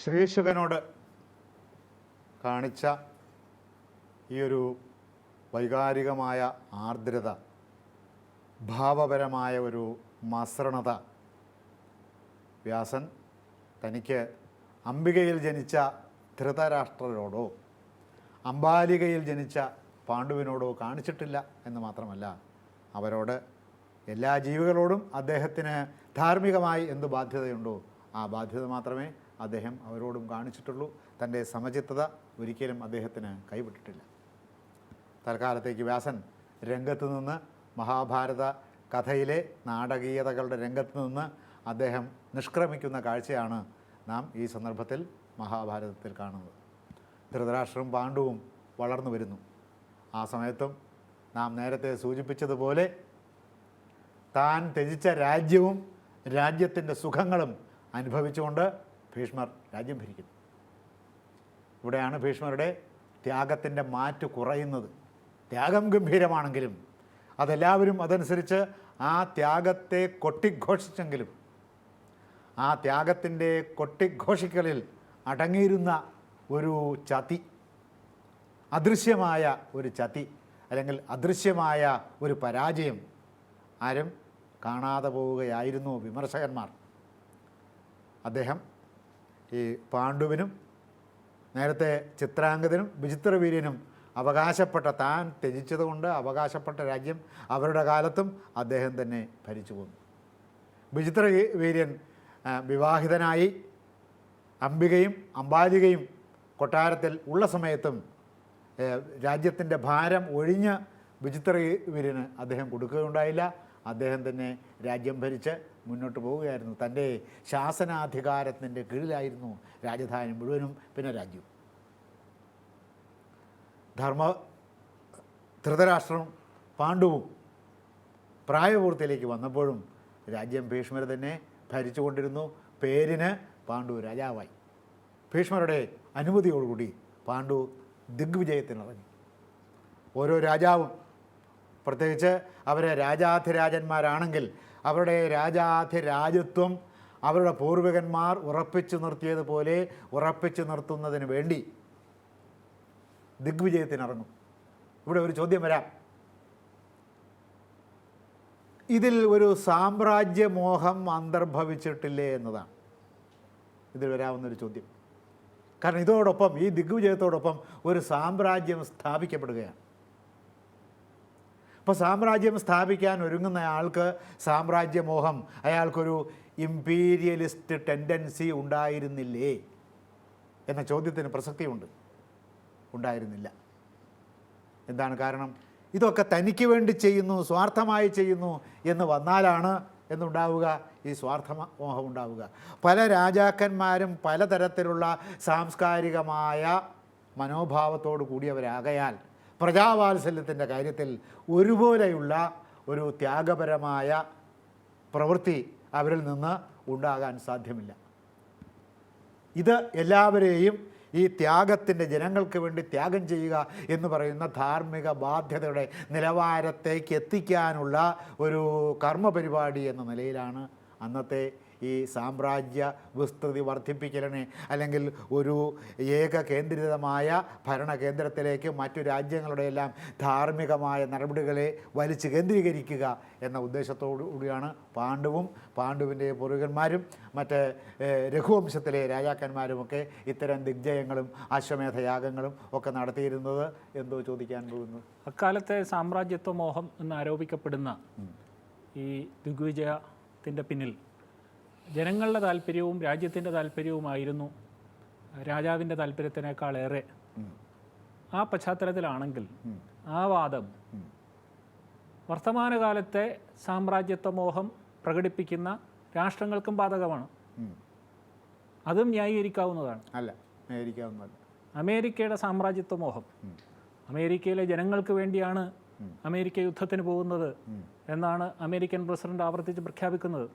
ശ്രീശുഖനോട് കാണിച്ച ഈ ഒരു വൈകാരികമായ ആർദ്രത ഭാവപരമായ ഒരു മസൃണത വ്യാസൻ തനിക്ക് അംബികയിൽ ജനിച്ച ധൃതരാഷ്ട്രരോടോ അംബാലികയിൽ ജനിച്ച പാണ്ഡുവിനോടോ കാണിച്ചിട്ടില്ല എന്ന് മാത്രമല്ല അവരോട് എല്ലാ ജീവികളോടും അദ്ദേഹത്തിന് ധാർമ്മികമായി എന്ത് ബാധ്യതയുണ്ടോ ആ ബാധ്യത മാത്രമേ അദ്ദേഹം അവരോടും കാണിച്ചിട്ടുള്ളൂ. തന്റെ സമചിത്തത ഒരിക്കലും അദ്ദേഹത്തിന് കൈവിട്ടിട്ടില്ല. തൽക്കാലത്തേക്ക് വ്യാസൻ രംഗത്ത് നിന്ന് മഹാഭാരത കഥയിലെ നാടകീയതകളുടെ രംഗത്ത് നിന്ന് അദ്ദേഹം നിഷ്ക്രമിക്കുന്ന കാഴ്ചയാണ് നാം ഈ സന്ദർഭത്തിൽ മഹാഭാരതത്തിൽ കാണുന്നത്. ധൃതരാഷ്ട്രവും പാണ്ഡുവും വളർന്നു വരുന്നു. ആ സമയത്തും നാം നേരത്തെ സൂചിപ്പിച്ചതുപോലെ താൻ ത്യജിച്ച രാജ്യവും രാജ്യത്തിന്റെ സുഖങ്ങളും അനുഭവിച്ചുകൊണ്ട് ഭീഷ്മർ രാജ്യം ഭരിക്കുന്നു. ഇവിടെയാണ് ഭീഷ്മരുടെ ത്യാഗത്തിന്റെ മാറ്റ് കുറയുന്നത്. ത്യാഗം ഗംഭീരമാണെങ്കിലും അതെല്ലാവരും അതനുസരിച്ച് ആ ത്യാഗത്തെ കൊട്ടിഘോഷിച്ചെങ്കിലും ആ ത്യാഗത്തിന്റെ കൊട്ടിഘോഷിക്കലിൽ അടങ്ങിയിരുന്ന ഒരു ചതി അദൃശ്യമായ ഒരു ചതി അല്ലെങ്കിൽ അദൃശ്യമായ ഒരു പരാജയം ആരും കാണാതെ പോവുകയായിരുന്നു വിമർശകന്മാർ. അദ്ദേഹം ഈ പാണ്ഡുവിനും നേരത്തെ ചിത്രാംഗതനും വിചിത്രവീര്യനും അവകാശപ്പെട്ട താൻ ത്യജിച്ചതുകൊണ്ട് അവകാശപ്പെട്ട രാജ്യം അവരുടെ കാലത്തും അദ്ദേഹം തന്നെ ഭരിച്ചു പോന്നു. വിചിത്ര വീര്യൻ വിവാഹിതനായി അംബികയും അംബാലികയും കൊട്ടാരത്തിൽ ഉള്ള സമയത്തും രാജ്യത്തിന്റെ ഭാരം ഒഴിഞ്ഞ് വിചിത്ര വീര്യന് അദ്ദേഹം കൊടുക്കുകയുണ്ടായില്ല. അദ്ദേഹം തന്നെ രാജ്യം ഭരിച്ച് മുന്നോട്ട് പോവുകയായിരുന്നു. തന്റെ ശാസനാധികാരത്തിന്റെ കീഴിലായിരുന്നു രാജധാനി മുഴുവനും പിന്നെ രാജ്യവും ധർമ്മ ധൃതരാഷ്ട്രവും പാണ്ഡുവും പ്രായപൂർത്തിയിലേക്ക് വന്നപ്പോഴും രാജ്യം ഭീഷ്മർ തന്നെ ഭരിച്ചുകൊണ്ടിരുന്നു. പേരിന് പാണ്ഡു രാജാവായി. ഭീഷ്മരുടെ അനുമതിയോടുകൂടി പാണ്ഡു ദിഗ്വിജയത്തിനിറങ്ങി. ഓരോ രാജാവും പ്രത്യേകിച്ച് അവർ രാജാധിരാജന്മാരാണെങ്കിൽ അവരുടെ രാജാധിരാജത്വം അവരുടെ പൂർവികന്മാർ ഉറപ്പിച്ചു നിർത്തിയതുപോലെ ഉറപ്പിച്ചു നിർത്തുന്നതിന് വേണ്ടി ദിഗ്വിജയത്തിനിറങ്ങും. ഇവിടെ ഒരു ചോദ്യം വരാം. ഇതിൽ ഒരു സാമ്രാജ്യമോഹം അന്തർഭവിച്ചിട്ടില്ലേ എന്നതാണ്. ഇതിൽ വരാവുന്നൊരു ചോദ്യം. കാരണം ഇതോടൊപ്പം ഈ ദിഗ്വിജയത്തോടൊപ്പം ഒരു സാമ്രാജ്യം സ്ഥാപിക്കപ്പെടുകയാണ്. അപ്പോൾ സാമ്രാജ്യം സ്ഥാപിക്കാൻ ഒരുങ്ങുന്ന ആൾക്ക് സാമ്രാജ്യമോഹം അയാൾക്കൊരു ഇമ്പീരിയലിസ്റ്റ് ടെൻഡൻസി ഉണ്ടായിരുന്നില്ലേ എന്ന ചോദ്യത്തിന് പ്രസക്തിയുണ്ട്. ഉണ്ടായിരുന്നില്ല. എന്താണ് കാരണം? ഇതൊക്കെ തനിക്ക് വേണ്ടി ചെയ്യുന്നു സ്വാർത്ഥമായി ചെയ്യുന്നു എന്ന് വന്നാലാണ് എന്നുണ്ടാവുക ഈ സ്വാർത്ഥ മോഹം ഉണ്ടാവുക. പല രാജാക്കന്മാരും പലതരത്തിലുള്ള സാംസ്കാരികമായ മനോഭാവത്തോടു കൂടിയവരാകയാൽ പ്രജാവാത്സല്യത്തിന്റെ കാര്യത്തിൽ ഒരുപോലെയുള്ള ഒരു ത്യാഗപരമായ പ്രവൃത്തി അവരിൽ നിന്ന് ഉണ്ടാകാൻ സാധ്യമില്ല. ഇത് എല്ലാവരെയും ഈ ത്യാഗത്തിന്റെ ജനങ്ങൾക്ക് വേണ്ടി ത്യാഗം ചെയ്യുക എന്ന് പറയുന്ന ധാർമ്മിക ബാധ്യതയുടെ നിലവാരത്തേക്ക് എത്തിക്കാനുള്ള ഒരു കർമ്മപരിപാടി എന്ന നിലയിലാണ് അന്നത്തെ ഈ സാമ്രാജ്യ വിസ്തൃതി വർദ്ധിപ്പിക്കലിനെ അല്ലെങ്കിൽ ഒരു ഏക കേന്ദ്രിതമായ ഭരണകേന്ദ്രത്തിലേക്ക് മറ്റു രാജ്യങ്ങളുടെ എല്ലാം ധാർമ്മികമായ നടപടികളെ വലിച്ചു കേന്ദ്രീകരിക്കുക എന്ന ഉദ്ദേശത്തോടു കൂടിയാണ് പാണ്ഡുവും പാണ്ഡുവിന്റെ പൂർവികന്മാരും മറ്റ് രഘുവംശത്തിലെ രാജാക്കന്മാരുമൊക്കെ ഇത്തരം ദിഗ്ജയങ്ങളും അശ്വമേധയാഗങ്ങളും ഒക്കെ നടത്തിയിരുന്നത് എന്തോ ചോദിക്കാൻ പോകുന്നു. അക്കാലത്തെ സാമ്രാജ്യത്വ മോഹം എന്ന് ആരോപിക്കപ്പെടുന്ന ഈ ദിഗ്വിജയത്തിന്റെ പിന്നിൽ ജനങ്ങളുടെ താല്പര്യവും രാജ്യത്തിന്റെ താല്പര്യവുമായിരുന്നു രാജാവിന്റെ താല്പര്യത്തിനേക്കാളേറെ ആ പശ്ചാത്തലത്തിലാണെങ്കിൽ ആ വാദം വർത്തമാനകാലത്തെ സാമ്രാജ്യത്വ മോഹം പ്രകടിപ്പിക്കുന്ന രാഷ്ട്രങ്ങൾക്കും ബാധകമാണ്. അതും ന്യായീകരിക്കാവുന്നതാണ്. അല്ല മേടിക്കാവുന്നതല്ല അമേരിക്കയുടെ സാമ്രാജ്യത്വ മോഹം അമേരിക്കയിലെ ജനങ്ങൾക്ക് വേണ്ടിയാണ് അമേരിക്ക യുദ്ധത്തിന് പോകുന്നത് എന്നാണ് അമേരിക്കൻ പ്രസിഡന്റ് ആവർത്തിച്ച് പ്രഖ്യാപിക്കുന്നത്.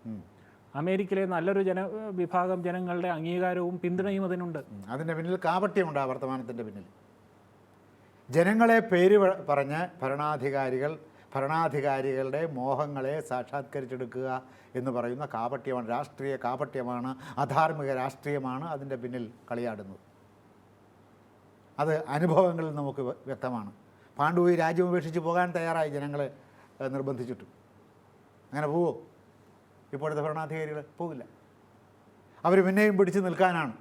അമേരിക്കയിലെ നല്ലൊരു ജന വിഭാഗം ജനങ്ങളുടെ അംഗീകാരവും പിന്തുണയും അതിനുണ്ട്. അതിന്റെ പിന്നിൽ കാപട്യമുണ്ട് ആ വർത്തമാനത്തിന്റെ പിന്നിൽ. ജനങ്ങളെ പേര് പറഞ്ഞ് ഭരണാധികാരികൾ ഭരണാധികാരികളുടെ മോഹങ്ങളെ സാക്ഷാത്കരിച്ചെടുക്കുക എന്ന് പറയുന്ന കാപട്യമാണ് രാഷ്ട്രീയ കാപട്യമാണ് അധാർമിക രാഷ്ട്രീയമാണ് അതിന്റെ പിന്നിൽ കളിയാടുന്നത്. അത് അനുഭവങ്ങളിൽ നമുക്ക് വ്യക്തമാണ്. പാണ്ഡു ഈ രാജ്യം ഉപേക്ഷിച്ച് പോകാൻ തയ്യാറായി ജനങ്ങളെ നിർബന്ധിച്ചിട്ടു. അങ്ങനെ പോവോ? ഇപ്പോഴത്തെ ഭരണാധികാരികൾ പോകില്ല. അവർ പിന്നെയും പിടിച്ചു നിൽക്കാനാണ്.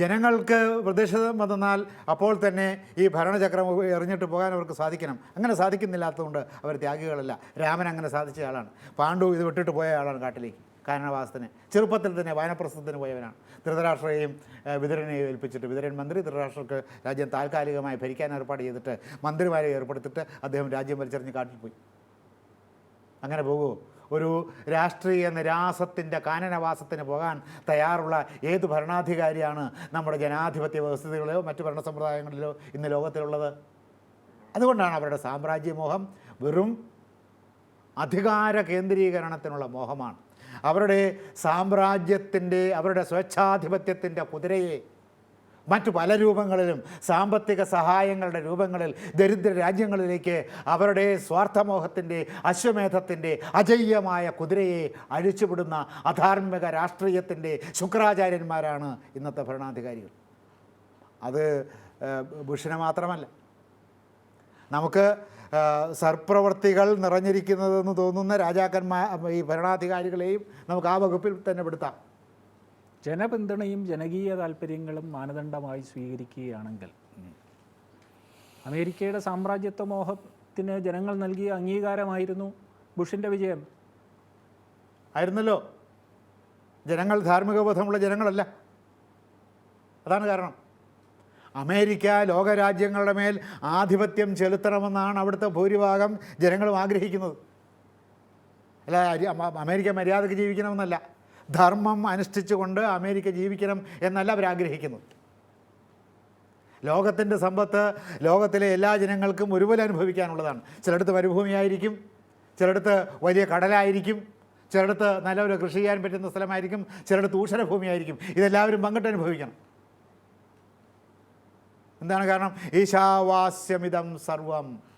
ജനങ്ങൾക്ക് പ്രതിഷേധം വന്നാൽ അപ്പോൾ തന്നെ ഈ ഭരണചക്രം എറിഞ്ഞിട്ട് പോകാൻ അവർക്ക് സാധിക്കണം. അങ്ങനെ സാധിക്കുന്നില്ലാത്തതുകൊണ്ട് അവർ ത്യാഗികളല്ല. രാമൻ അങ്ങനെ സാധിച്ച ആളാണ്. പാണ്ഡു ഇത് വിട്ടിട്ട് പോയ ആളാണ് കാട്ടിലേക്ക് കാരണവാസത്തിന്. ചെറുപ്പത്തിൽ തന്നെ വാനപ്രസ്ഥത്തിന് പോയവനാണ്. ധൃതരാഷ്ട്രയെയും വിതരനെയും ഏൽപ്പിച്ചിട്ട് വിതരൻ മന്ത്രി ധൃതരാഷ്ട്രക്ക് രാജ്യം താൽക്കാലികമായി ഭരിക്കാൻ ഏർപ്പാട് ചെയ്തിട്ട് മന്ത്രിമാരെ ഏർപ്പെടുത്തിയിട്ട് അദ്ദേഹം രാജ്യം വലിച്ചെറിഞ്ഞ് കാട്ടിൽ പോയി. അങ്ങനെ പോകുമോ ഒരു രാഷ്ട്രീയ നിരാസത്തിന്റെ കാനനവാസത്തിന് പോകാൻ തയ്യാറുള്ള ഏത് ഭരണാധികാരിയാണ് നമ്മുടെ ജനാധിപത്യ വ്യവസ്ഥകളിലോ മറ്റ് ഭരണ സമ്പ്രദായങ്ങളിലോ ഇന്ന് ലോകത്തിലുള്ളത്? അതുകൊണ്ടാണ് അവരുടെ സാമ്രാജ്യമോഹം വെറും അധികാര കേന്ദ്രീകരണത്തിനുള്ള മോഹമാണ്. അവരുടെ സാമ്രാജ്യത്തിന്റെ അവരുടെ സ്വേച്ഛാധിപത്യത്തിന്റെ കുതിരയെ മറ്റു പല രൂപങ്ങളിലും സാമ്പത്തിക സഹായങ്ങളുടെ രൂപങ്ങളിൽ ദരിദ്ര രാജ്യങ്ങളിലേക്ക് അവരുടെ സ്വാർത്ഥമോഹത്തിന്റെ അശ്വമേധത്തിന്റെ അജയ്യമായ കുതിരയെ അഴിച്ചുവിടുന്ന അധാർമിക രാഷ്ട്രീയത്തിന്റെ ശുക്രാചാര്യന്മാരാണ് ഇന്നത്തെ ഭരണാധികാരികൾ. അത് ബുഷിനെ മാത്രമല്ല. നമുക്ക് സർപ്രവർത്തികൾ നിറഞ്ഞിരിക്കുന്നതെന്ന് തോന്നുന്ന രാജാക്കന്മാർ ഈ ഭരണാധികാരികളെയും നമുക്ക് ആ വകുപ്പിൽ തന്നെ പെടുത്താം. ജനപിന്തുണയും ജനകീയ താല്പര്യങ്ങളും മാനദണ്ഡമായി സ്വീകരിക്കുകയാണെങ്കിൽ അമേരിക്കയുടെ സാമ്രാജ്യത്വ മോഹത്തിന് ജനങ്ങൾ നൽകിയ അംഗീകാരമായിരുന്നു ബുഷിന്റെ വിജയം. ആയിരുന്നല്ലോ. ജനങ്ങൾ ധാർമ്മിക ബോധമുള്ള ജനങ്ങളല്ല. അതാണ് കാരണം. അമേരിക്ക ലോകരാജ്യങ്ങളുടെ മേൽ ആധിപത്യം ചെലുത്തണമെന്നാണ് അവിടുത്തെ ഭൂരിഭാഗം ജനങ്ങളും ആഗ്രഹിക്കുന്നത്. അല്ല അമേരിക്ക മര്യാദയ്ക്ക് ജീവിക്കണമെന്നല്ല. ധർമ്മം അനുഷ്ഠിച്ചുകൊണ്ട് അമേരിക്ക ജീവിക്കണം എന്നല്ല അവർ അവരാഗ്രഹിക്കുന്നത്. ലോകത്തിന്റെ സമ്പത്ത് ലോകത്തിലെ എല്ലാ ജനങ്ങൾക്കും ഒരുപോലെ അനുഭവിക്കാനുള്ളതാണ്. ചിലയിടത്ത് മരുഭൂമിയായിരിക്കും ചിലയിടത്ത് വലിയ കടലായിരിക്കും ചിലയിടത്ത് നല്ലൊരു കൃഷി ചെയ്യാൻ പറ്റുന്ന സ്ഥലമായിരിക്കും ചിലയിടത്ത് ഊഷരഭൂമിയായിരിക്കും ഇതെല്ലാവരും പങ്കിട്ട് അനുഭവിക്കണം. എന്താണ് കാരണം? ഈശാവാസ്യമിതം സർവം.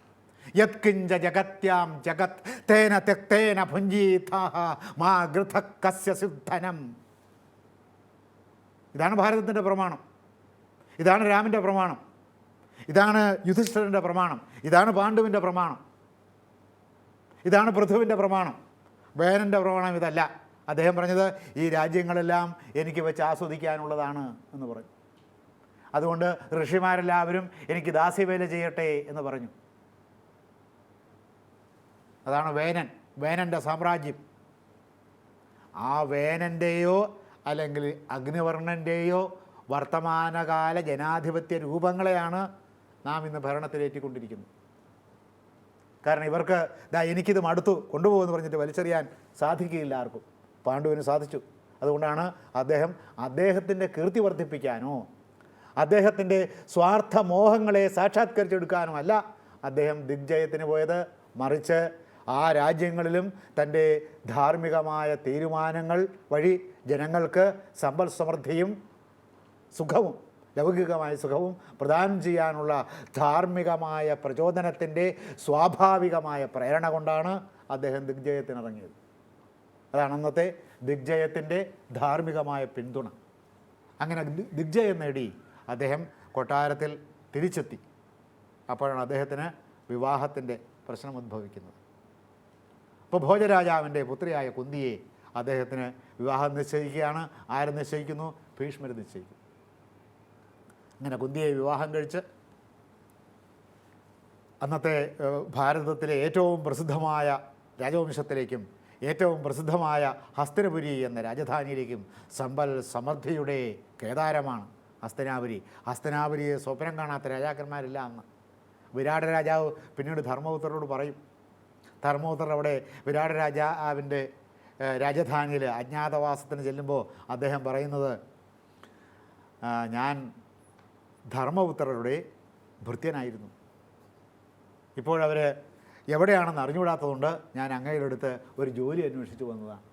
യത്കിഞ്ച ജഗത്യാം ജഗത് തേന തെക്തേന ഭുഞ്ജീതാഹ മാ ഗൃഥക്കസ്യ സിദ്ധനം. ഇതാണ് ഭാരതത്തിന്റെ പ്രമാണം. ഇതാണ് രാമന്റെ പ്രമാണം. ഇതാണ് യുധിഷ്ഠിരന്റെ പ്രമാണം. ഇതാണ് പാണ്ഡുവിന്റെ പ്രമാണം. ഇതാണ് പൃഥുവിന്റെ പ്രമാണം. വേനന്റെ പ്രമാണം ഇതല്ല. അദ്ദേഹം പറഞ്ഞത് ഈ രാജ്യങ്ങളെല്ലാം എനിക്ക് വെച്ച് ആസ്വദിക്കാനുള്ളതാണ് എന്ന് പറഞ്ഞു. അതുകൊണ്ട് ഋഷിമാരെല്ലാവരും എനിക്ക് ദാസ്യവേല ചെയ്യട്ടെ എന്ന് പറഞ്ഞു. അതാണ് വേനൻ. വേനന്റെ സാമ്രാജ്യം. ആ വേനന്റെയോ അല്ലെങ്കിൽ അഗ്നിവർണന്റെയോ വർത്തമാനകാല ജനാധിപത്യ രൂപങ്ങളെയാണ് നാം ഇന്ന് ഭരണത്തിലേറ്റിക്കൊണ്ടിരിക്കുന്നത്. കാരണം ഇവർക്ക് ദാ എനിക്കിത് മടുത്തു. കൊണ്ടുപോകുമെന്ന് പറഞ്ഞിട്ട് വലിച്ചെറിയാൻ സാധിക്കുകയില്ല ആർക്കും. പാണ്ഡുവിന് സാധിച്ചു. അതുകൊണ്ടാണ് അദ്ദേഹം അദ്ദേഹത്തിന്റെ കീർത്തി വർദ്ധിപ്പിക്കാനോ അദ്ദേഹത്തിന്റെ സ്വാർത്ഥ മോഹങ്ങളെ സാക്ഷാത്കരിച്ചെടുക്കാനോ അല്ല അദ്ദേഹം ദിഗ്ജയത്തിന് പോയത്. മറിച്ച് ആ രാജ്യങ്ങളിലും തന്റെ ധാർമ്മികമായ തീരുമാനങ്ങൾ വഴി ജനങ്ങൾക്ക് സമ്പൽ സമൃദ്ധിയും സുഖവും ലൗകികമായ സുഖവും പ്രദാനം ചെയ്യാനുള്ള ധാർമ്മികമായ പ്രചോദനത്തിന്റെ സ്വാഭാവികമായ പ്രേരണ കൊണ്ടാണ് അദ്ദേഹം ദിഗ്ജയത്തിനിറങ്ങിയത്. അതാണ് അന്നത്തെ ദിഗ്ജയത്തിന്റെ ധാർമ്മികമായ പിന്തുണ. അങ്ങനെ ദിഗ്ജയം നേടി അദ്ദേഹം കൊട്ടാരത്തിൽ തിരിച്ചെത്തി. അപ്പോഴാണ് അദ്ദേഹത്തിന് വിവാഹത്തിന്റെ പ്രശ്നം ഉദ്ഭവിക്കുന്നത് അപ്പോൾ ഭോജരാജാവിന്റെ പുത്രിയായ കുന്തിയെ അദ്ദേഹത്തിന് വിവാഹം നിശ്ചയിക്കുകയാണ്. ആര് നിശ്ചയിക്കുന്നു? ഭീഷ്മർ നിശ്ചയിക്കുന്നു. അങ്ങനെ കുന്തിയെ വിവാഹം കഴിച്ച് അന്നത്തെ ഭാരതത്തിലെ ഏറ്റവും പ്രസിദ്ധമായ രാജവംശത്തിലേക്കും ഏറ്റവും പ്രസിദ്ധമായ ഹസ്തനപുരി എന്ന രാജധാനിയിലേക്കും സമ്പൽ സമൃദ്ധിയുടെ കേദാരമാണ് ഹസ്തനാപുരി. ഹസ്തനാപുരിയെ സ്വപ്നം കാണാത്ത രാജാക്കന്മാരില്ല അന്ന്. വിരാട രാജാവ് പിന്നീട് ധർമ്മപുത്രരോട് പറയും ധർമ്മപുത്രർ അവിടെ വിരാട് രാജാവിന്റെ രാജധാനിയിൽ അജ്ഞാതവാസത്തിന് ചെല്ലുമ്പോൾ അദ്ദേഹം പറയുന്നത് ഞാൻ ധർമ്മപുത്രരുടെ ഭൃത്യനായിരുന്നു. ഇപ്പോഴവർ എവിടെയാണെന്ന് അറിഞ്ഞുകൂടാത്തതുകൊണ്ട് ഞാൻ അങ്ങയുടെ അടുത്ത് ഒരു ജോലി അന്വേഷിച്ചു വന്നതാണ്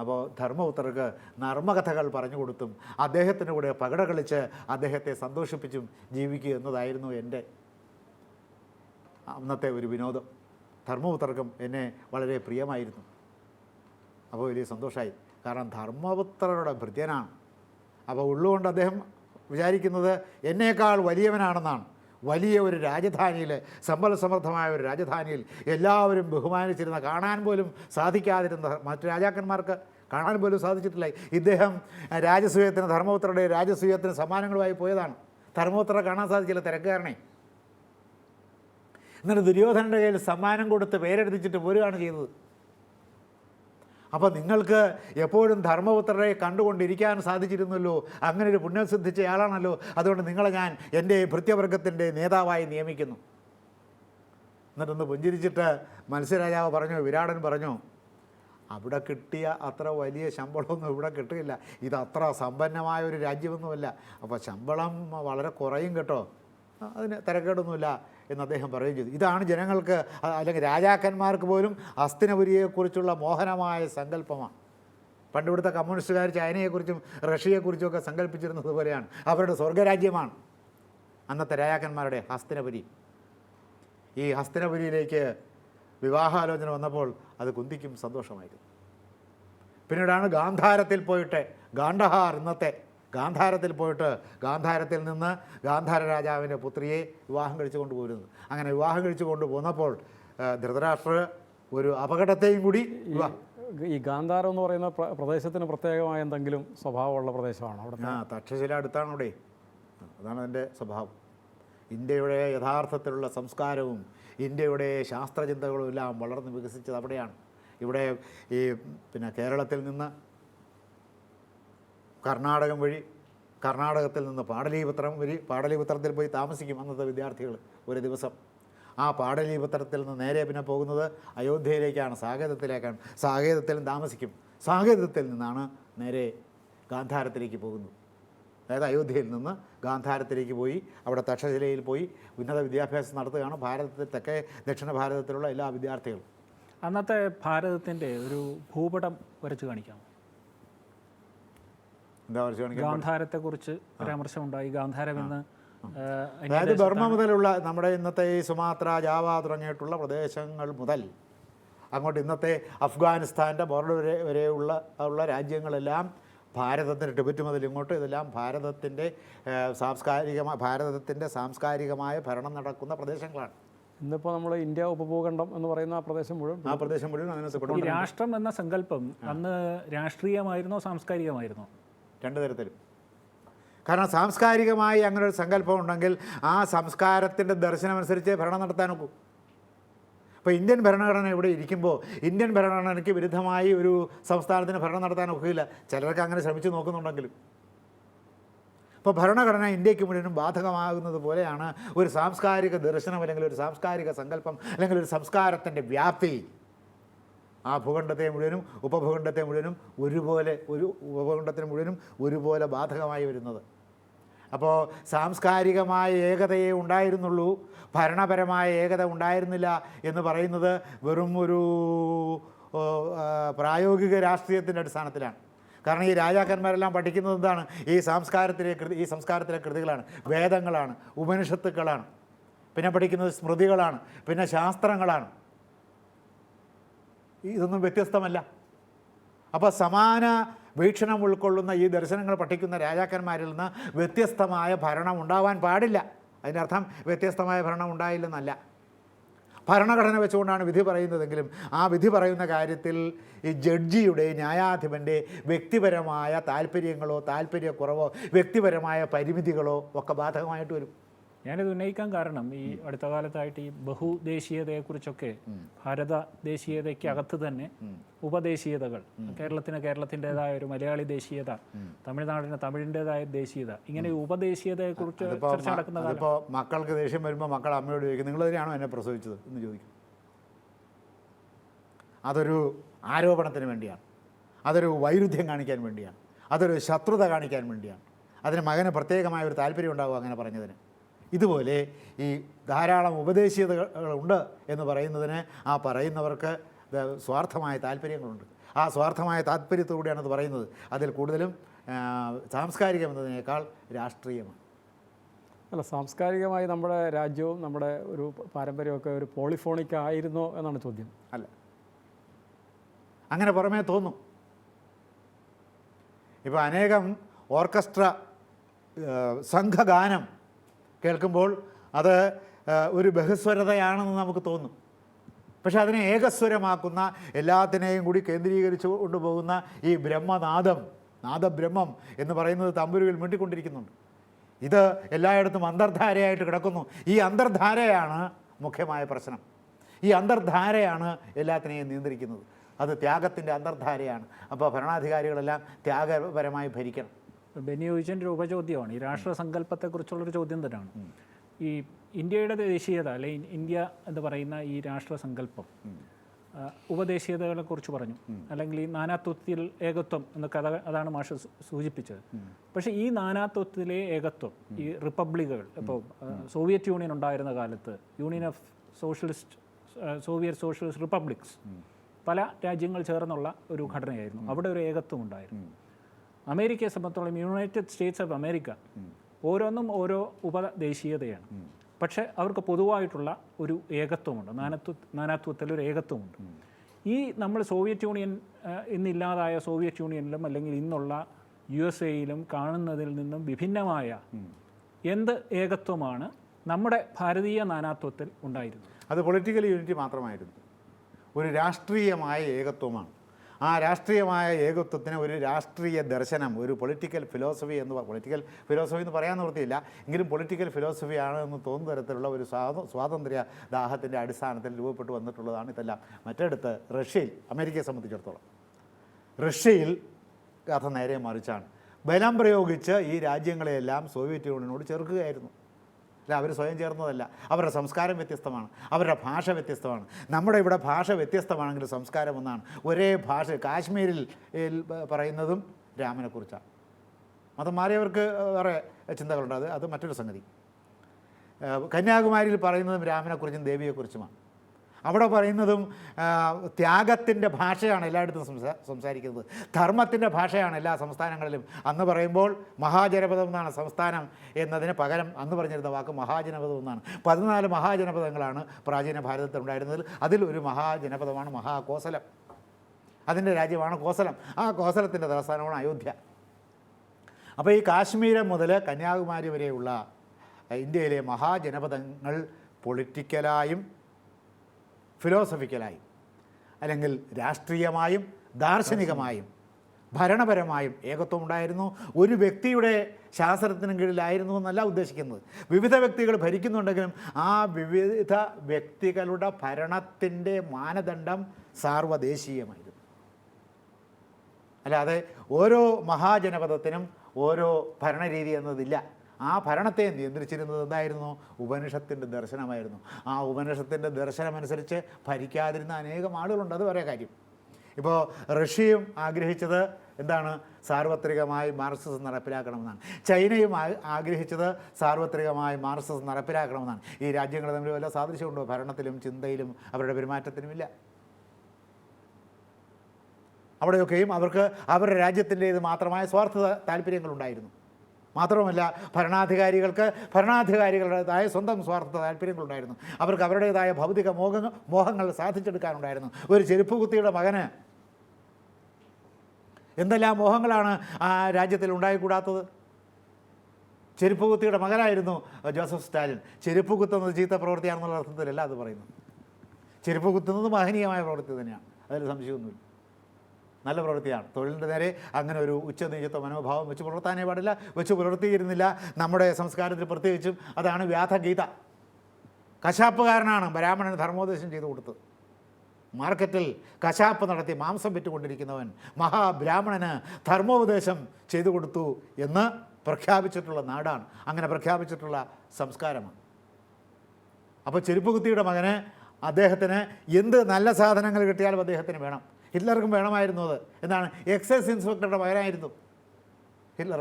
അപ്പോൾ ധർമ്മപുത്രർക്ക് നർമ്മകഥകൾ പറഞ്ഞു കൊടുത്തും അദ്ദേഹത്തിന്റെ കൂടെ പകട കളിച്ച് അദ്ദേഹത്തെ സന്തോഷിപ്പിച്ചും ജീവിക്കുക എന്നതായിരുന്നു എന്റെ അന്നത്തെ ഒരു വിനോദം. ധർമ്മപുത്രർക്കും എന്നെ വളരെ പ്രിയമായിരുന്നു. അപ്പോൾ വലിയ സന്തോഷമായി. കാരണം ധർമ്മപുത്രരുടെ ഭൃത്യനാണ്. അപ്പോൾ ഉള്ളുകൊണ്ട് അദ്ദേഹം വിചാരിക്കുന്നത് എന്നേക്കാൾ വലിയവനാണെന്നാണ്. വലിയ ഒരു രാജധാനിയിൽ സമ്പൽ സമൃദ്ധമായ ഒരു രാജധാനിയിൽ എല്ലാവരും ബഹുമാനിച്ചിരുന്ന കാണാൻ പോലും സാധിക്കാതിരുന്ന മറ്റു രാജാക്കന്മാർക്ക് കാണാൻ പോലും സാധിച്ചിട്ടില്ല. ഇദ്ദേഹം രാജസൂയത്തിന് ധർമ്മപുത്രരുടെ രാജസൂയത്തിന് സമ്മാനങ്ങളുമായി പോയതാണ്. ധർമ്മപുത്രരെ കാണാൻ സാധിച്ചില്ല തിരക്കുകാരനെ എന്നിട്ട് ദുര്യോധനന്റെ കയ്യിൽ സമ്മാനം കൊടുത്ത് പേരെടുത്തിച്ചിട്ട് പോരുകയാണ് ചെയ്യുന്നത്. അപ്പോൾ നിങ്ങൾക്ക് എപ്പോഴും ധർമ്മപുത്രരെ കണ്ടുകൊണ്ടിരിക്കാൻ സാധിച്ചിരുന്നല്ലോ? അങ്ങനെ ഒരു പുണ്യം സിദ്ധിച്ചയാളാണല്ലോ അതുകൊണ്ട് നിങ്ങളെ ഞാൻ എന്റെ ഭൃത്യവർഗത്തിന്റെ നേതാവായി നിയമിക്കുന്നു. എന്നിട്ടൊന്ന് പുഞ്ചിരിച്ചിട്ട് മത്സ്യരാജാവ് പറഞ്ഞു വിരാടൻ പറഞ്ഞു അവിടെ കിട്ടിയ അത്ര വലിയ ശമ്പളമൊന്നും ഇവിടെ കിട്ടുകയില്ല. ഇത് അത്ര സമ്പന്നമായ ഒരു രാജ്യമൊന്നുമല്ല. അപ്പോൾ ശമ്പളം വളരെ കുറയും കേട്ടോ. അതിന് തിരക്കേടൊന്നുമില്ല എന്ന് അദ്ദേഹം പറയുകയും ചെയ്തു. ഇതാണ് ജനങ്ങൾക്ക് അല്ലെങ്കിൽ രാജാക്കന്മാർക്ക് പോലും അസ്തിനപുരിയെക്കുറിച്ചുള്ള മോഹനമായ സങ്കല്പമാണ്. പണ്ട് ഇവിടുത്തെ കമ്മ്യൂണിസ്റ്റുകാർ ചൈനയെക്കുറിച്ചും റഷ്യയെക്കുറിച്ചും ഒക്കെ സങ്കല്പിച്ചിരുന്നത് പോലെയാണ്. അവരുടെ സ്വർഗരാജ്യമാണ് അന്നത്തെ രാജാക്കന്മാരുടെ ഹസ്തിനപുരി. ഈ ഹസ്തിനപുരിയിലേക്ക് വിവാഹാലോചന വന്നപ്പോൾ അത് കുന്തിക്കും സന്തോഷമായിരുന്നു. പിന്നീടാണ് ഗാന്ധാരത്തിൽ പോയിട്ട് ഗാന്ധഹാർ ഇന്നത്തെ ഗാന്ധാരത്തിൽ പോയിട്ട് ഗാന്ധാരത്തിൽ നിന്ന് ഗാന്ധാര രാജാവിന്റെ പുത്രിയെ വിവാഹം കഴിച്ചു കൊണ്ടുപോരുന്നത് അങ്ങനെ വിവാഹം കഴിച്ചു കൊണ്ടുപോന്നപ്പോൾ ധൃതരാഷ്ട്ര ഒരു അപകടത്തെയും കൂടി ഈ ഗാന്ധാരം എന്ന് പറയുന്ന പ്ര- പ്രദേശത്തിന് പ്രത്യേകമായ എന്തെങ്കിലും സ്വഭാവമുള്ള പ്രദേശമാണ് അവിടെ ആ തക്ഷശില അടുത്താണ് അവിടെ. അതാണ് അതിന്റെ സ്വഭാവം. ഇന്ത്യയുടെ യഥാർത്ഥത്തിലുള്ള സംസ്കാരവും ഇന്ത്യയുടെ ശാസ്ത്രചിന്തകളും എല്ലാം വളർന്ന് വികസിച്ചത് അവിടെയാണ്. ഇവിടെ ഈ പിന്നെ കേരളത്തിൽ നിന്ന് കർണാടകം വഴി കർണാടകത്തിൽ നിന്ന് പാടലീപത്രം വഴി പാടലീപത്രത്തിൽ പോയി താമസിക്കും അന്നത്തെ വിദ്യാർത്ഥികൾ ഒരു ദിവസം. ആ പാടലീപത്രത്തിൽ നിന്ന് നേരെ പിന്നെ പോകുന്നത് അയോധ്യയിലേക്കാണ് സാകേതത്തിലേക്കാണ് സാകേതത്തിലും താമസിക്കും. സാകേതത്തിൽ നിന്നാണ് നേരെ ഗാന്ധാരത്തിലേക്ക് പോകുന്നത്. അതായത് അയോധ്യയിൽ നിന്ന് ഗാന്ധാരത്തിലേക്ക് പോയി അവിടെ തക്ഷശിലയിൽ പോയി ഉന്നത വിദ്യാഭ്യാസം നടത്തുകയാണ് ഭാരതത്തിൽ തെക്കേ ദക്ഷിണ ഭാരതത്തിലുള്ള എല്ലാ വിദ്യാർത്ഥികളും. അന്നത്തെ ഭാരതത്തിന്റെ ഒരു ഭൂപടം വരച്ച് കാണിക്കാം എന്താ കുറിച്ച് പരാമർശം ഉണ്ടായി ഗാന്ധാരം എന്ന് അതായത് ബർമ്മ മുതലുള്ള നമ്മുടെ ഇന്നത്തെ ഈ സുമാത്ര ജാവ തുടങ്ങിയിട്ടുള്ള പ്രദേശങ്ങൾ മുതൽ അങ്ങോട്ട് ഇന്നത്തെ അഫ്ഗാനിസ്ഥാന്റെ ബോർഡർ വരെ വരെയുള്ള ഉള്ള രാജ്യങ്ങളെല്ലാം ഭാരതത്തിന്റെ ടിബറ്റ് മുതൽ ഇങ്ങോട്ട് ഇതെല്ലാം ഭാരതത്തിന്റെ സാംസ്കാരികമായ ഭാരതത്തിന്റെ സാംസ്കാരികമായ ഭരണം നടക്കുന്ന പ്രദേശങ്ങളാണ്. ഇന്നിപ്പോൾ നമ്മൾ ഇന്ത്യ ഉപഭൂഖണ്ഡം എന്ന് പറയുന്ന ആ പ്രദേശം മുഴുവൻ ആ പ്രദേശം മുഴുവൻ ഈ രാഷ്ട്രം എന്ന സങ്കല്പം അന്ന് രാഷ്ട്രീയമായിരുന്നോ സാംസ്കാരികമായിരുന്നോ? രണ്ട് തരത്തിലും. കാരണം സാംസ്കാരികമായി അങ്ങനെ ഒരു സങ്കല്പം ഉണ്ടെങ്കിൽ ആ സംസ്കാരത്തിന്റെ ദർശനമനുസരിച്ച് ഭരണം നടത്താൻ നോക്കൂ അപ്പോൾ ഇന്ത്യൻ ഭരണഘടന ഇവിടെ ഇരിക്കുമ്പോൾ ഇന്ത്യൻ ഭരണഘടനയ്ക്ക് വിരുദ്ധമായി ഒരു സംസ്ഥാനത്തിന് ഭരണം നടത്താൻ ഒക്കില്ല. ചിലർക്ക് അങ്ങനെ ശ്രമിച്ചു നോക്കുന്നുണ്ടെങ്കിലും. അപ്പോൾ ഭരണഘടന ഇന്ത്യയ്ക്ക് മുഴുവനും ബാധകമാകുന്നത് പോലെയാണ് ഒരു സാംസ്കാരിക ദർശനം അല്ലെങ്കിൽ ഒരു സാംസ്കാരിക സങ്കല്പം അല്ലെങ്കിൽ ഒരു സംസ്കാരത്തിന്റെ വ്യാപ്തി. ആ ഭൂഖണ്ഡത്തെ മുഴുവനും ഉപഭൂഖണ്ഡത്തെ മുഴുവനും ഒരുപോലെ ഒരു ഉപഭൂഖണ്ഡത്തിന് മുഴുവനും ഒരുപോലെ ബാധകമായി വരുന്നത്. അപ്പോൾ സാംസ്കാരികമായ ഏകതയെ ഉണ്ടായിരുന്നുള്ളൂ ഭരണപരമായ ഏകത ഉണ്ടായിരുന്നില്ല എന്ന് പറയുന്നത് വെറും ഒരു പ്രായോഗിക രാഷ്ട്രീയത്തിന്റെ അടിസ്ഥാനത്തിലാണ്. കാരണം ഈ രാജാക്കന്മാരെല്ലാം പഠിക്കുന്നത് എന്താണ്? ഈ സാംസ്കാരത്തിലെ കൃതി ഈ സംസ്കാരത്തിലെ കൃതികളാണ് വേദങ്ങളാണ് ഉപനിഷത്തുക്കളാണ്. പിന്നെ പഠിക്കുന്നത് സ്മൃതികളാണ് പിന്നെ ശാസ്ത്രങ്ങളാണ്. ഇതൊന്നും വ്യത്യസ്തമല്ല. അപ്പോൾ സമാന വീക്ഷണം ഉൾക്കൊള്ളുന്ന ഈ ദർശനങ്ങൾ പഠിക്കുന്ന രാജാക്കന്മാരിൽ നിന്ന് വ്യത്യസ്തമായ ഭരണം ഉണ്ടാവാൻ പാടില്ല. അതിന്റെ അർത്ഥം വ്യത്യസ്തമായ ഭരണം ഉണ്ടായില്ലെന്നല്ല. ഭരണഘടന വെച്ചുകൊണ്ടാണ് വിധി പറയുന്നതെങ്കിലും ആ വിധി പറയുന്ന കാര്യത്തിൽ ഈ ജഡ്ജിയുടെ ന്യായാധിപന്റെ വ്യക്തിപരമായ താല്പര്യങ്ങളോ താല്പര്യക്കുറവോ വ്യക്തിപരമായ പരിമിതികളോ ഒക്കെ ബാധകമായിട്ട് വരും. ഞാനിത് ഉന്നയിക്കാൻ കാരണം ഈ അടുത്ത കാലത്തായിട്ട് ഈ ബഹുദേശീയതയെക്കുറിച്ചൊക്കെ ഭാരത ദേശീയതയ്ക്ക് അകത്ത് തന്നെ ഉപദേശീയതകൾ കേരളത്തിന് കേരളത്തിന്റെതായ ഒരു മലയാളി ദേശീയത തമിഴ്നാടിന് തമിഴിന്റെതായ ദേശീയത ഇങ്ങനെ ഉപദേശീയതയെ ഉപദേശീയതയെക്കുറിച്ച് ചർച്ച നടക്കുന്നത് ഇപ്പോൾ മക്കൾക്ക് ദേഷ്യം വരുമ്പോൾ മക്കൾ അമ്മയോട് ചോദിക്കും നിങ്ങൾ തന്നെയാണോ എന്നെ പ്രസവിച്ചത്? എന്ന് ചോദിക്കും. അതൊരു ആരോപണത്തിന് വേണ്ടിയാണ്. അതൊരു വൈരുദ്ധ്യം കാണിക്കാൻ വേണ്ടിയാണ്. അതൊരു ശത്രുത കാണിക്കാൻ വേണ്ടിയാണ്. അതിന് മകന് പ്രത്യേകമായ ഒരു താല്പര്യം ഉണ്ടാകും അങ്ങനെ പറഞ്ഞതിന്. ഇതുപോലെ ഈ ധാരാളം ഉപദേശീയതകളുണ്ട് എന്ന് പറയുന്നതിന് ആ പറയുന്നവർക്ക് സ്വാർത്ഥമായ താല്പര്യങ്ങളുണ്ട്. ആ സ്വാർത്ഥമായ താല്പര്യത്തോടെയാണ് അത് പറയുന്നത്. അതിൽ കൂടുതലും സാംസ്കാരികമെന്നതിനേക്കാൾ സാംസ്കാരികം എന്നതിനേക്കാൾ രാഷ്ട്രീയമാണ്. അല്ല സാംസ്കാരികമായി നമ്മുടെ രാജ്യവും നമ്മുടെ ഒരു പാരമ്പര്യമൊക്കെ ഒരു പോളിഫോണിക് ആയിരുന്നോ എന്നാണ് ചോദ്യം. അല്ല. അങ്ങനെ പുറമേ തോന്നും. ഇപ്പോൾ അനേകം ഓർക്കസ്ട്ര സംഘഗാനം കേൾക്കുമ്പോൾ അത് ഒരു ബഹുസ്വരതയാണെന്ന് നമുക്ക് തോന്നും. പക്ഷെ അതിനെ ഏകസ്വരമാക്കുന്ന എല്ലാത്തിനെയും കൂടി കേന്ദ്രീകരിച്ചു കൊണ്ടുപോകുന്ന ഈ ബ്രഹ്മനാദം നാദബ്രഹ്മം എന്ന് പറയുന്നത് തമ്പുരുവിൽ മിണ്ടിക്കൊണ്ടിരിക്കുന്നുണ്ട്. ഇത് എല്ലായിടത്തും അന്തർധാരയായിട്ട് കിടക്കുന്നു. ഈ അന്തർധാരയാണ് മുഖ്യമായ പ്രശ്നം. ഈ അന്തർധാരയാണ് എല്ലാത്തിനെയും നിയന്ത്രിക്കുന്നത്. അത് ത്യാഗത്തിന്റെ അന്തർധാരയാണ്. അപ്പോൾ ഭരണാധികാരികളെല്ലാം ത്യാഗപരമായി ഭരിക്കണം. ബെന്നി ചോദിച്ചതിന്റെ ഒരു ഉപചോദ്യമാണ് ഈ രാഷ്ട്ര സങ്കല്പത്തെക്കുറിച്ചുള്ളൊരു ചോദ്യം തന്നെയാണ്. ഈ ഇന്ത്യയുടെ ദേശീയത അല്ലെ ഇന്ത്യ എന്ന് പറയുന്ന ഈ രാഷ്ട്ര സങ്കല്പം ഉപദേശീയതകളെ കുറിച്ച് പറഞ്ഞു. അല്ലെങ്കിൽ ഈ നാനാത്വത്തിൽ ഏകത്വം എന്ന കഥ അതാണ് മാഷ് സൂചിപ്പിച്ചത്. പക്ഷേ ഈ നാനാത്വത്തിലെ ഏകത്വം ഈ റിപ്പബ്ലിക്കുകൾ ഇപ്പോൾ സോവിയറ്റ് യൂണിയൻ ഉണ്ടായിരുന്ന കാലത്ത് Union of Socialist Soviet Socialist Republics പല രാജ്യങ്ങൾ ചേർന്നുള്ള ഒരു ഘടനയായിരുന്നു. അവിടെ ഒരു ഏകത്വം ഉണ്ടായിരുന്നു. അമേരിക്കയെ സംബന്ധിച്ചോളം യുണൈറ്റഡ് സ്റ്റേറ്റ്സ് ഓഫ് അമേരിക്ക ഓരോന്നും ഓരോ ഉപദേശീയതയാണ്. പക്ഷേ അവർക്ക് പൊതുവായിട്ടുള്ള ഒരു ഏകത്വമുണ്ട്. നാനത്വ നാനാത്വത്തിൽ ഒരു ഏകത്വമുണ്ട്. ഈ നമ്മൾ സോവിയറ്റ് യൂണിയൻ ഇന്നില്ലാതായ സോവിയറ്റ് യൂണിയനിലും അല്ലെങ്കിൽ ഇന്നുള്ള യു എസ് എയിലും കാണുന്നതിൽ നിന്നും വിഭിന്നമായ എന്ത് ഏകത്വമാണ് നമ്മുടെ ഭാരതീയ നാനാത്വത്തിൽ ഉണ്ടായിരുന്നത്? അത് പൊളിറ്റിക്കൽ യൂണിറ്റി മാത്രമായിരുന്നു. ഒരു രാഷ്ട്രീയമായ ഏകത്വമാണ്. ആ രാഷ്ട്രീയമായ ഏകത്വത്തിന് ഒരു രാഷ്ട്രീയ ദർശനം ഒരു പൊളിറ്റിക്കൽ ഫിലോസഫി എന്ന് പൊളിറ്റിക്കൽ ഫിലോസഫി എന്ന് പറയാൻ നിർത്തിയില്ല എങ്കിലും പൊളിറ്റിക്കൽ ഫിലോസഫിയാണ് എന്ന് തോന്നുന്ന തരത്തിലുള്ള ഒരു സ്വാതന്ത്ര്യ ദാഹത്തിന്റെ അടിസ്ഥാനത്തിൽ രൂപപ്പെട്ടു വന്നിട്ടുള്ളതാണ് ഇതെല്ലാം. മറ്റടുത്ത് റഷ്യയിൽ അമേരിക്കയെ സംബന്ധിച്ചിടത്തോളം. റഷ്യയിൽ കഥ നേരെ മറിച്ചാണ്. ബലം പ്രയോഗിച്ച് ഈ രാജ്യങ്ങളെയെല്ലാം സോവിയറ്റ് യൂണിയനോട് ചേർക്കുകയായിരുന്നു അല്ല അവർ സ്വയം ചേർന്നതല്ല. അവരുടെ സംസ്കാരം വ്യത്യസ്തമാണ്. അവരുടെ ഭാഷ വ്യത്യസ്തമാണ്. നമ്മുടെ ഇവിടെ ഭാഷ വ്യത്യസ്തമാണെങ്കിൽ സംസ്കാരം ഒന്നാണ്. ഒരേ ഭാഷ കാശ്മീരിൽ പറയുന്നതും രാമനെക്കുറിച്ചാണ് മതം മാറിയവർക്ക് വേറെ ചിന്തകളുണ്ട്. അത് അത് മറ്റൊരു സംഗതി. കന്യാകുമാരിയിൽ പറയുന്നതും രാമനെക്കുറിച്ചും ദേവിയെക്കുറിച്ചുമാണ് അവിടെ പറയുന്നതും ത്യാഗത്തിന്റെ ഭാഷയാണ് എല്ലായിടത്തും സംസാ സംസാരിക്കുന്നത്. ധർമ്മത്തിന്റെ ഭാഷയാണ് എല്ലാ സംസ്ഥാനങ്ങളിലും. അന്ന് പറയുമ്പോൾ മഹാജനപദം എന്നാണ് സംസ്ഥാനം എന്നതിന് പകരം അന്ന് പറഞ്ഞിരുന്ന വാക്ക് മഹാജനപദം എന്നാണ്. പതിനാല് മഹാജനപദങ്ങളാണ് പ്രാചീന ഭാരതത്തിൽ ഉണ്ടായിരുന്നതിൽ. അതിൽ ഒരു മഹാജനപദമാണ് മഹാകോസലം. അതിന്റെ രാജ്യമാണ് കോസലം. ആ കോസലത്തിന്റെ തലസ്ഥാനമാണ് അയോധ്യ. അപ്പോൾ ഈ കാശ്മീരം മുതൽ കന്യാകുമാരി വരെയുള്ള ഇന്ത്യയിലെ മഹാജനപദങ്ങൾ പൊളിറ്റിക്കലായും ഫിലോസഫിക്കലായും അല്ലെങ്കിൽ രാഷ്ട്രീയമായും ദാർശനികമായും ഭരണപരമായും ഏകത്വം ഉണ്ടായിരുന്നു ഒരു വ്യക്തിയുടെ ശാസ്ത്രത്തിന് കീഴിലായിരുന്നു എന്നല്ല ഉദ്ദേശിക്കുന്നത്. വിവിധ വ്യക്തികൾ ഭരിക്കുന്നുണ്ടെങ്കിലും ആ വിവിധ വ്യക്തികളുടെ ഭരണത്തിന്റെ മാനദണ്ഡം സാർവദേശീയമായിരുന്നു. അല്ലാതെ ഓരോ മഹാജനപദത്തിനും ഓരോ ഭരണരീതി എന്നതില്ല. ആ ഭരണത്തെ നിയന്ത്രിച്ചിരുന്നത് എന്തായിരുന്നു? ഉപനിഷത്തിന്റെ ദർശനമായിരുന്നു. ആ ഉപനിഷത്തിന്റെ ദർശനമനുസരിച്ച് ഭരിക്കാതിരുന്ന അനേകം ആളുകളുണ്ട്. അത് വേറെ കാര്യം. ഇപ്പോൾ റഷ്യയും ആഗ്രഹിച്ചത് എന്താണ്? സാർവത്രികമായി മാർക്സിസം നടപ്പിലാക്കണമെന്നാണ്. ചൈനയും ആഗ്രഹിച്ചത് സാർവത്രികമായി മാർക്സിസം നടപ്പിലാക്കണമെന്നാണ്. ഈ രാജ്യങ്ങൾ തമ്മിൽ വല്ല സാദൃശ്യമുണ്ടോ? ഭരണത്തിലും ചിന്തയിലും അവരുടെ പെരുമാറ്റത്തിനുമില്ല അവിടെയൊക്കെയും അവർക്ക് അവരുടെ രാജ്യത്തിന്റേത് മാത്രമായ സ്വാർത്ഥ താല്പര്യങ്ങളുണ്ടായിരുന്നു. മാത്രമല്ല ഭരണാധികാരികൾക്ക് ഭരണാധികാരികളുടേതായ സ്വന്തം സ്വാർത്ഥ താല്പര്യങ്ങളുണ്ടായിരുന്നു. അവർക്ക് അവരുടേതായ ഭൗതിക മോഹങ്ങൾ മോഹങ്ങൾ സാധിച്ചെടുക്കാനുണ്ടായിരുന്നു. ഒരു ചെരുപ്പ് കുത്തിയുടെ മകന് എന്തെല്ലാം മോഹങ്ങളാണ് ആ രാജ്യത്തിൽ ഉണ്ടായിക്കൂടാത്തത്? ചെരുപ്പ് കുത്തിയുടെ മകനായിരുന്നു ജോസഫ് സ്റ്റാലിൻ. ചെരുപ്പ് കുത്തുന്നത് ചീത്ത പ്രവൃത്തിയാണെന്നുള്ള അർത്ഥത്തിലല്ല അത് പറയുന്നത്. ചെരുപ്പ് കുത്തുന്നത് മഹനീയമായ പ്രവൃത്തി തന്നെയാണ്. അതിൽ സംശയമൊന്നുമില്ല. നല്ല പ്രവൃത്തിയാണ്. തൊഴിലിന്റെ നേരെ അങ്ങനെ ഒരു ഉച്ചനീചത്വ മനോഭാവം വെച്ച് പുലർത്താനേ പാടില്ല വെച്ച് പുലർത്തിയിരുന്നില്ല. നമ്മുടെ സംസ്കാരത്തിൽ പ്രത്യേകിച്ചും അതാണ് വ്യാധഗീത. കശാപ്പുകാരനാണ് ബ്രാഹ്മണന് ധർമ്മോപദേശം ചെയ്തു കൊടുത്തത്. മാർക്കറ്റിൽ കശാപ്പ് നടത്തി മാംസം വിറ്റുകൊണ്ടിരിക്കുന്നവൻ മഹാബ്രാഹ്മണന് ധർമ്മോപദേശം ചെയ്തു കൊടുത്തു എന്ന് പ്രഖ്യാപിച്ചിട്ടുള്ള നാടാണ്. അങ്ങനെ പ്രഖ്യാപിച്ചിട്ടുള്ള സംസ്കാരമാണ്. അപ്പോൾ ചെരുപ്പുകുത്തിയുടെ മകന് അദ്ദേഹത്തിന് എന്ത് നല്ല സാധനങ്ങൾ കിട്ടിയാലും അദ്ദേഹത്തിന് വേണം. ഹിറ്റ്ലർക്കും വേണമായിരുന്നു അത്. എന്താണ് എക്സൈസ് ഇൻസ്പെക്ടറുടെ മകനായിരുന്നു ഹിറ്റ്ലർ.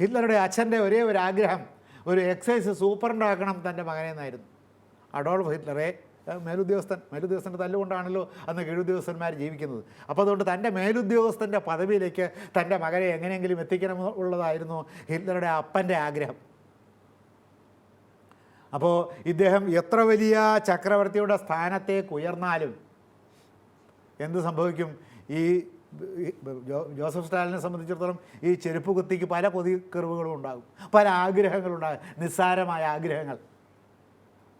ഹിറ്റ്ലറുടെ അച്ഛന്റെ ഒരേ ഒരു ആഗ്രഹം ഒരു എക്സൈസ് സൂപ്രണ്ടാക്കണം തന്റെ മകനെ എന്നായിരുന്നു. അഡോൾഫ് ഹിറ്റ്ലറെ മേലുദ്യോഗസ്ഥൻ മേലുദ്യോഗസ്ഥന്റെ തല്ലുകൊണ്ടാണല്ലോ അന്ന് കീഴുദ്യോഗസ്ഥന്മാർ ജീവിക്കുന്നത്. അപ്പോൾ അതുകൊണ്ട് തന്റെ മേലുദ്യോഗസ്ഥന്റെ പദവിയിലേക്ക് തന്റെ മകനെ എങ്ങനെയെങ്കിലും എത്തിക്കണം ഉള്ളതായിരുന്നു ഹിറ്റ്ലറുടെ അപ്പന്റെ ആഗ്രഹം. അപ്പോൾ ഇദ്ദേഹം എത്ര വലിയ ചക്രവർത്തിയുടെ സ്ഥാനത്തേക്ക് ഉയർന്നാലും എന്ത് സംഭവിക്കും? ഈ ജോസഫ് സ്റ്റാലിനെ സംബന്ധിച്ചിടത്തോളം ഈ ചെരുപ്പ് കുത്തിക്ക് പല കൊതിക്കെറിവുകളും ഉണ്ടാകും. പല ആഗ്രഹങ്ങളുണ്ടാകും. നിസ്സാരമായ ആഗ്രഹങ്ങൾ.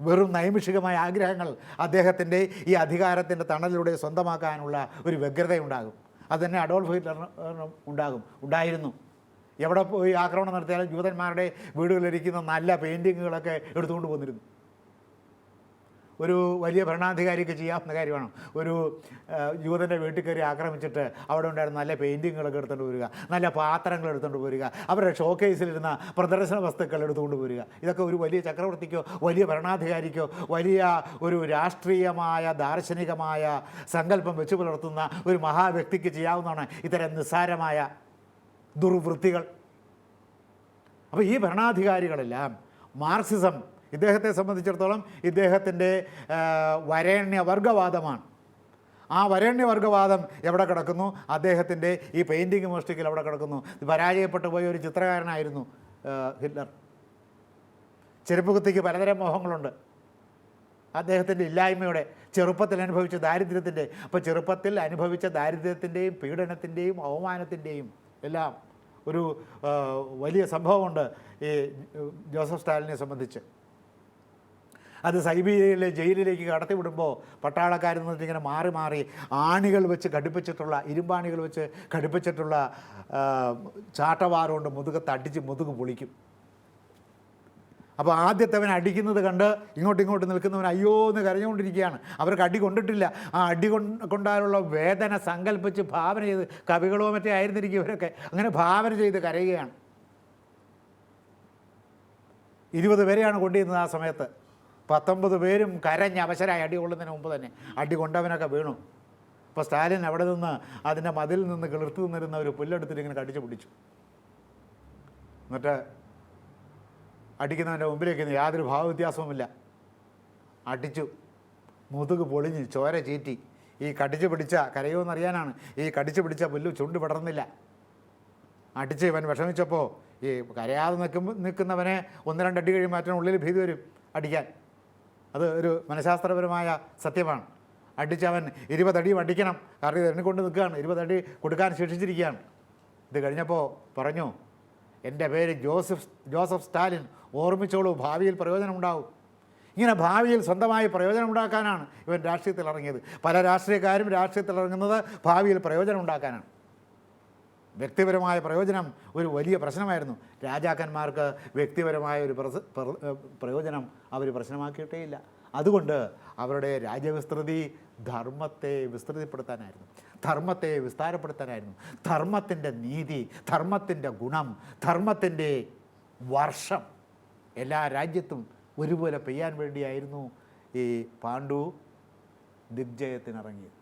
വെറും നൈമിഷികമായ ആഗ്രഹങ്ങൾ അദ്ദേഹത്തിന്റെ ഈ അധികാരത്തിന്റെ തണലിലൂടെ സ്വന്തമാക്കാനുള്ള ഒരു വ്യഗ്രതയുണ്ടാകും. അതുതന്നെ അഡോൾഫ് ഹിറ്റ്ലറിന് ഉണ്ടാകും. ഉണ്ടായിരുന്നു. എവിടെ പോയി ആക്രമണം നടത്തിയാലും ജൂതന്മാരുടെ വീടുകളിലിരിക്കുന്ന നല്ല പെയിന്റിങ്ങുകളൊക്കെ എടുത്തുകൊണ്ട് പോന്നിരുന്നു ഒരു വലിയ ഭരണാധികാരിക്ക് ചെയ്യാവുന്ന കാര്യമാണ് ഒരു യുവതന്റെ വീട്ടിൽ കയറി ആക്രമിച്ചിട്ട് അവിടെ ഉണ്ടായിരുന്ന നല്ല പെയിന്റിങ്ങുകളൊക്കെ എടുത്തുകൊണ്ട് വരിക നല്ല പാത്രങ്ങൾ എടുത്തുകൊണ്ട് വരിക അവരുടെ ഷോക്കേസിലിരുന്ന പ്രദർശന വസ്തുക്കൾ എടുത്തുകൊണ്ട് വരിക ഇതൊക്കെ ഒരു വലിയ ചക്രവർത്തിക്കോ വലിയ ഭരണാധികാരിക്കോ വലിയ ഒരു രാഷ്ട്രീയമായ ദാർശനികമായ സങ്കല്പം വെച്ച് പുലർത്തുന്ന ഒരു മഹാവ്യക്തിക്ക് ചെയ്യാവുന്നതാണ് ഇത്തരം നിസ്സാരമായ ദുർവൃത്തികൾ. അപ്പോൾ ഈ ഭരണാധികാരികളെല്ലാം മാർക്സിസം ഇദ്ദേഹത്തെ സംബന്ധിച്ചിടത്തോളം ഇദ്ദേഹത്തിന്റെ വരേണ്യവർഗവാദമാണ്. ആ വരേണ്യവർഗവാദം എവിടെ കിടക്കുന്നു? അദ്ദേഹത്തിന്റെ ഈ പെയിന്റിങ് മോഷ്ടിക്കിൽ എവിടെ കിടക്കുന്നു? പരാജയപ്പെട്ടു പോയ ഒരു ചിത്രകാരനായിരുന്നു ഹിറ്റ്ലർ. ചെരുപ്പ് കുത്തിക്ക് പലതരം മോഹങ്ങളുണ്ട്. അദ്ദേഹത്തിന്റെ ഇല്ലായ്മയുടെ ചെറുപ്പത്തിൽ അനുഭവിച്ച ദാരിദ്ര്യത്തിന്റെ അപ്പോൾ ചെറുപ്പത്തിൽ അനുഭവിച്ച ദാരിദ്ര്യത്തിന്റെയും പീഡനത്തിന്റെയും അവമാനത്തിന്റെയും എല്ലാം ഒരു വലിയ സംഭവമുണ്ട് ഈ ജോസഫ് സ്റ്റാലിനെ സംബന്ധിച്ച്. അത് സൈബീരിയയിലെ ജയിലിലേക്ക് കടത്തിവിടുമ്പോൾ പട്ടാളക്കാരിൽ നിന്നിട്ട് ഇങ്ങനെ മാറി മാറി ആണികൾ വെച്ച് ഘടിപ്പിച്ചിട്ടുള്ള ഇരുമ്പാണികൾ വെച്ച് ഘടിപ്പിച്ചിട്ടുള്ള ചാട്ടവാറുകൊണ്ട് ചാട്ടവാറ് കൊണ്ട് മുതുകത്ത് അടിച്ച് മുതുക് പൊളിക്കും. അപ്പോൾ ആദ്യത്തവൻ അടിക്കുന്നത് കണ്ട് ഇങ്ങോട്ടും ഇങ്ങോട്ടും നിൽക്കുന്നവൻ അയ്യോ എന്ന് കരഞ്ഞുകൊണ്ടിരിക്കുകയാണ്. അവർക്ക് അടി കൊണ്ടിട്ടില്ല. ആ അടി കൊണ്ട് കൊണ്ടാലുള്ള വേദന സങ്കല്പിച്ച് ഭാവന ചെയ്ത് കവികളോ മറ്റേ ആയിരുന്നിരിക്കും ഇവരൊക്കെ. അങ്ങനെ ഭാവന ചെയ്ത് കരയുകയാണ്. ഇരുപത് പേരെയാണ് കൊണ്ടിരുന്നത് ആ സമയത്ത്. പത്തൊമ്പത് പേരും കരഞ്ഞ് അവശരായി. അടി കൊള്ളുന്നതിന് മുമ്പ് തന്നെ. അടി കൊണ്ടവനൊക്കെ വീണു. അപ്പോൾ സ്റ്റാലിൻ അവിടെ നിന്ന് അതിന്റെ മതിൽ നിന്ന് കിളിർത്ത് നിന്നിരുന്ന ഒരു പുല്ലെടുത്തിട്ട് ഇങ്ങനെ കടിച്ചു പിടിച്ചു. എന്നിട്ട് അടിക്കുന്നവന്റെ മുമ്പിലേക്ക് യാതൊരു ഭാവവ്യത്യാസവുമില്ല. അടിച്ചു. മുതുക് പൊളിഞ്ഞ് ചോര ചീറ്റി. ഈ കടിച്ചു പിടിച്ച കരയോന്നറിയാനാണ് ഈ കടിച്ചു പിടിച്ച പുല്ല് ചുണ്ട് വിടർന്നില്ല അടിച്ച് ഇവൻ വിഷമിച്ചപ്പോൾ ഈ കരയാതെ നിൽക്കുമ്പോൾ നിൽക്കുന്നവനെ ഒന്ന് രണ്ടടി കഴിയുമ്പോൾ ഉള്ളിൽ ഭീതി വരും അടിക്കാൻ. അത് ഒരു മനഃശാസ്ത്രപരമായ സത്യമാണ്. അടിച്ചവൻ ഇരുപതടിയും അടിക്കണം കാരണം ഇത് എണ്ണിക്കൊണ്ട് നിൽക്കുകയാണ്. ഇരുപതടി കൊടുക്കാൻ ശേഷിച്ചിരിക്കുകയാണ്. ഇത് കഴിഞ്ഞപ്പോൾ പറഞ്ഞു എന്റെ പേര് ജോസഫ് ജോസഫ് സ്റ്റാലിൻ. ഓർമ്മിച്ചോളൂ ഭാവിയിൽ പ്രയോജനമുണ്ടാവും. ഇങ്ങനെ ഭാവിയിൽ സ്വന്തമായി പ്രയോജനം ഉണ്ടാക്കാനാണ് ഇവൻ രാഷ്ട്രീയത്തിൽ ഇറങ്ങിയത് പല രാഷ്ട്രീയക്കാരും രാഷ്ട്രീയത്തിൽ ഇറങ്ങുന്നത് ഭാവിയിൽ പ്രയോജനമുണ്ടാക്കാനാണ്. വ്യക്തിപരമായ പ്രയോജനം ഒരു വലിയ പ്രശ്നമായിരുന്നു. രാജാക്കന്മാർക്ക് വ്യക്തിപരമായ ഒരു പ്രയോജനം അവർ പ്രശ്നമാക്കിയിട്ടേയില്ല. അതുകൊണ്ട് അവരുടെ രാജ്യവിസ്തൃതി ധർമ്മത്തെ വിസ്തൃതിപ്പെടുത്താനായിരുന്നു. ധർമ്മത്തെ വിസ്താരപ്പെടുത്താനായിരുന്നു. ധർമ്മത്തിന്റെ നീതി ധർമ്മത്തിന്റെ ഗുണം ധർമ്മത്തിന്റെ വർഷം എല്ലാ രാജ്യത്തും ഒരുപോലെ പെയ്യാൻ വേണ്ടിയായിരുന്നു ഈ പാണ്ഡു ദിഗ്ജയത്തിനിറങ്ങിയത്.